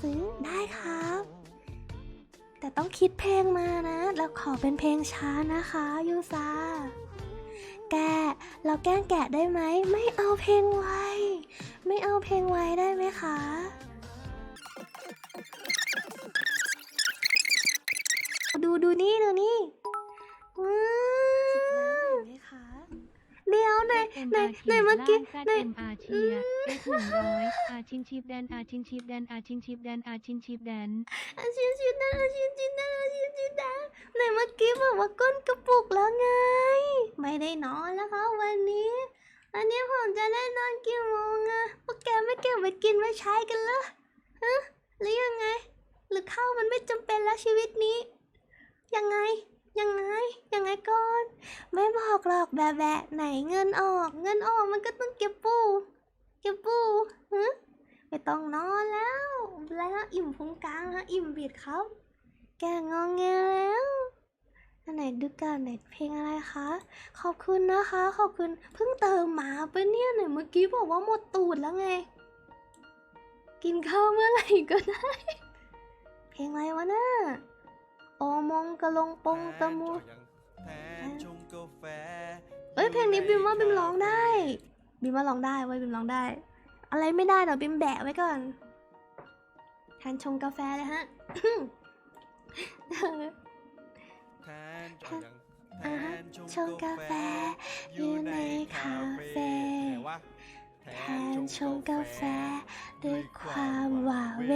ซื้อได้ครับ แต่ต้องคิดเพลงมานะ แล้วขอเป็นเพลงช้านะคะยูซาแกเราแกล้งแกะได้ไหม ไม่เอาเพลงไว้ไม่เอาเพลงไว้ได้ไหมคะดูดูนี่ดูนี่หมคะ เดี๋ยวในในในเมื่อกี้ในอาชีพได้ถึงร้อยอาชินชีพแดนอาชินชีพแดนอาชินชีพแดนอาชินชีพแดนอาชินชีพแดนอาชินชีพแดนอาชินชีพแดนในเมื่อกี้บอกว่าก้นกระปุกแล้วไง ไม่ได้นอนแล้วครัวันนี้อันนี้ผมจะได้นอนกี่โมงอะพวกแกไม่เก็บไว้กินไว้ใช้กันเหรอฮะหรือยังไง หรือข้าวมันไม่จำเป็นแล้วชีวิตนี้ ยังไง ยังไงยังไงก่อน ไม่บอกหรอกแบะแบะไหนเงินออก เงินออกมันก็ต้องเก็บปู เก็บปูฮะไม่ต้องนอนแล้วแล้วอิ่มพุงกลางฮะอิ่มบีดครับ แกงองเงี้ยแล้วไหนดูการไหนเพลงอะไรคะ ขอบคุณนะคะ ขอบคุณเพิ่งเติมมาไปเนี่ยไหนเมื่อกี้บอกว่าหมดตูดแล้วไง กินข้าวเมื่อไหร่ก็ได้ โอมงกะลงปงตะมูเฮ้ยเพลงนี้บิมว่าบิมร้องได้ บิมว่าร้องได้ไว้บิมร้องได้ อะไรไม่ได้เดี๋ยวบิมแบะไว้ก่อนทานชงกาแฟเลยฮะชงกาแฟอยู่ในคาเฟ่แทนชงกาแฟด้วยความหวาเว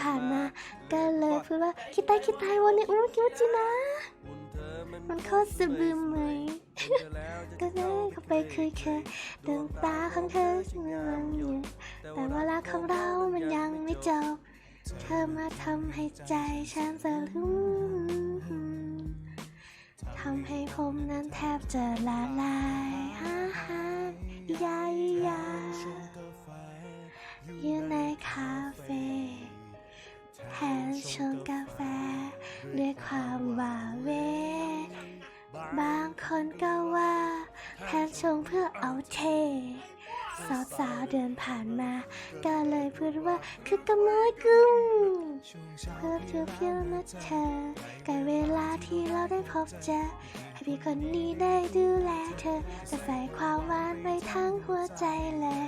ผ่านมา ก็เลยพูดว่าคิดตายคิดตายวันนี้อู้คิมจินะ มันโคตรสบึมไหมก็เลยเข้าไปคุยแค่ดวงตาของเธอสงามอยู่แต่เวลาของเรามันยังไม่จบเธอมาทำให้ใจฉันสลุมทำให้ผมนั้นแทบจะละลาย ด้วยความว่าเว บางคนก็ว่าแพทชงเพื่อเอาเท สาวสาวเดินผ่านมา ก็เลยพูดว่าคือกระมอกุ้งเพื่อเพียวเพียวนะเธอกับเวลาที่เราได้พบเจอให้พี่คนนี้ได้ดูแลเธอ แต่ใส่ความหวานไปทั้งหัวใจเลย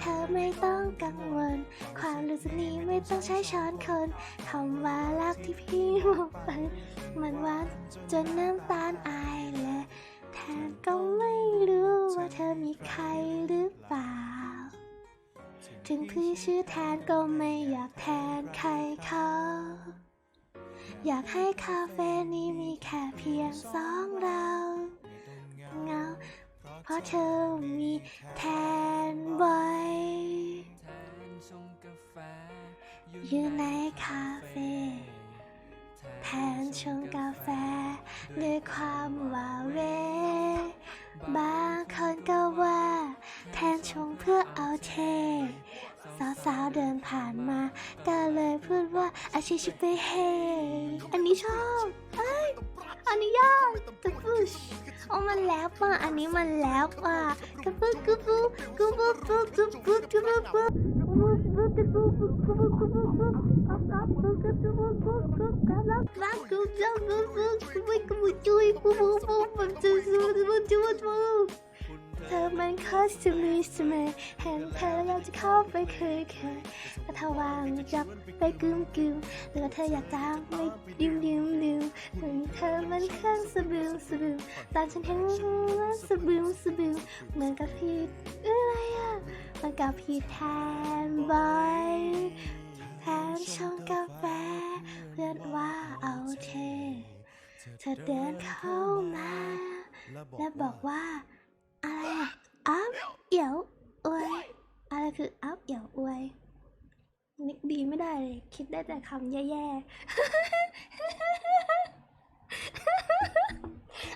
เธอไม่ต้องกังวล ความรู้สึกนี้ไม่ต้องใช้ช้อนคนคำว่ารักที่พี่บอกไปมันหวานจนน้ำตาลอายและแทนก็ไม่รู้ว่าเธอมีใครหรือเปล่า ถึงพี่ชื่อแทนก็ไม่อยากแทนใครเขาอยากให้คาเฟ่นี้มีแค่เพียงสองเรา เงา เพราะเธอมีแทน อยู่ในคาเฟ่แทนชงกาแฟด้วยความวาเว บางคนก็ว่า แทนชงเพื่อเอาเท สาวๆเดินผ่านมาก็เลยพูดว่าอาชิชิเปเฮ อันนี้ชอบเอ้ยอันนี้ยากกระปุชโอ้มันแล้วป่ะ อันนี้มันแล้วป่ะกระปุชกระปุกระปุกระปุกระปุกร เธอมันคอสตูมีสมอเห็นเธอแล้วจะเข้าไปเคยแค่แต่ถ้วางจับไปกึมกึมแล้วเธออยากตาไม่ดิ้มดิ้มดิ้มเหมือนเธอมันข้างสะบึมสะบึมตานฉันแห็งสะบึมสะบึมเหมือนกับผิดอะไรอะเหมือนกับผิดแทนบอย เธอเดินเข้ามา และบอกว่า อะไรอะอัพเอี่ยวอวยอะไรคืออัพเอี่ยวอวยนึกดีไม่ได้เลย คิดได้แต่คำแย่ๆ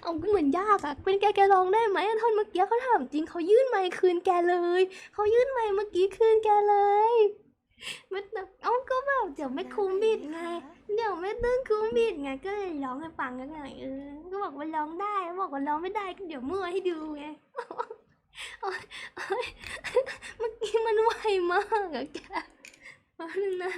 เอาก็เหมือนยากอะเป็นแกแกร้องได้ไหมอะท่อนเมื่อกี้เขาถามจริงเขายื่นไมค์คืนแกเลย เขายื่นไมค์เมื่อกี้คืนแกเลย ไม่ต้องเอ้าก็แบบ เดี๋ยวไม่คุ้มบิดไง เดี๋ยวไม่ตึ้งคุ้มบิดไง ก็เลยร้องให้ฟังกันหน่อยเออ ก็บอกว่าร้องได้ บอกว่าร้องไม่ได้ก็เดี๋ยวมั่วให้ดูไงโอ๊ยเมื่อกี้มันไวมากอะแกแป๊บนึงนะ